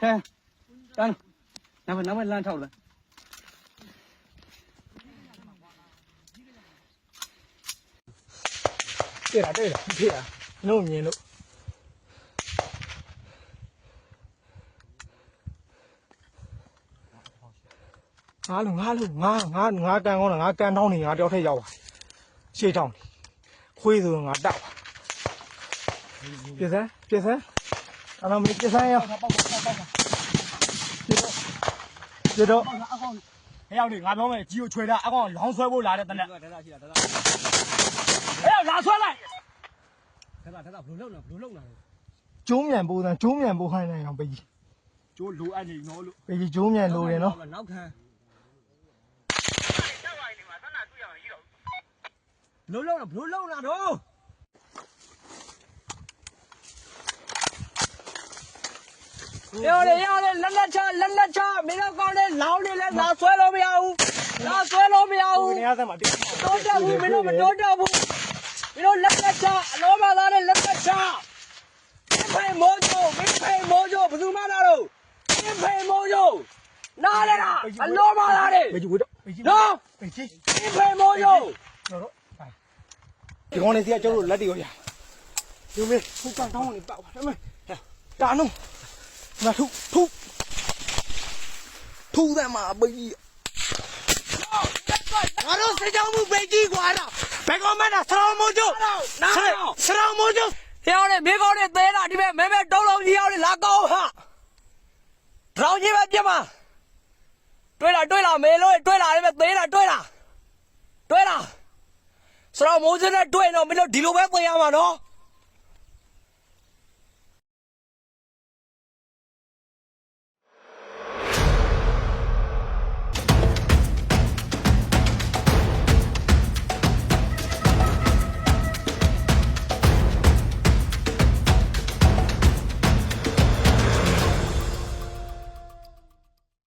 ဟဲတန်းနောက်နောက်လမ်းထောက်လားတွေ့တာတွေ့တာဖြစ်တာလုံးမြင်လို့ငါလုံးငါလုံးငါငါငါကန်ကောင်းတာငါကန်တောင်းနေငါတယောက်ထက်ရောက်ပါရှေ့တောင်းနေခွေးဆိုငါတောက်ပါပြစမ်းပြစမ်း အဲ့တော့မပြစမ်းရပြတော့ဟဲ့ရောက်နေငါပြောမယ်ကြီးကိုချွေတာအကောင်လောင်းဆွဲဖို့လာတဲ့တနက်ဒါသာရှိတာဒါသာဟဲ့လာဆွဲလိုက်ဒါသာဒါသာဘလို့လုံလားဘလို့လုံလားကျုံးမြန်ပိုးစမ်းကျုံးမြန်ပိုးခိုင်းနေအောင်ပေးကြီးကျိုးလိုအပ်နေနော်လို့ပေးကြီးကျုံးမြန်လိုတယ်နော်နောက်ခံဘလို့လုံလားဘလို့လုံလားတော့ ရောလေရောလေလက်လက်ချလက်လက်ချမင်းတို့ကောင်းလေလောင်းနေလဲလာဆွဲလို့မရဘူးလာဆွဲလို့မရဟိုဘူးနေရာစမ်းမှာတိတော့တက်ဘူးမင်းတို့မတော့တက်ဘူးမင်းတို့လက်လက်ချအလောမသားနဲ့လက်လက်ချမင်းဖေမိုးချိုမင်းဖေမိုးချိုဘယ်သူမှလာတော့မင်းဖေမိုးချိုနားလေလားအလောမသားနဲ့ပေးကြီးဝတ်တော့ပေးကြီးနော်ပေးကြီးမင်းဖေမိုးချိုတော့တော့ဒီကောင်းနေစီကကျုပ်တို့လက်တွေရောရဒီမေဖုန်ကန်တောင်းနေပေါ့ဒါမဲ့တာနု မထုထုထုတယ်မှာပေးကြီးငါတို့စေချောင်းမှုပေးကြီးကွာတော့ဘယ်ကောင်မနာဆရာမိုးကျုပ်ဆရာမိုးကျုပ်ဟျောင်းနေမိကောင်းနေသေးတာဒီမဲ့မဲမဲတုံးလုံးကြီးရောက်နေလာကောင်းဟာထောင်ကြီးပဲပြတ်မှာတွေ့လားတွေ့လားမေလို့တွေ့လားဒီမဲ့သေးလားတွေ့လားတွေ့လားစရောမိုးစနဲ့တွေ့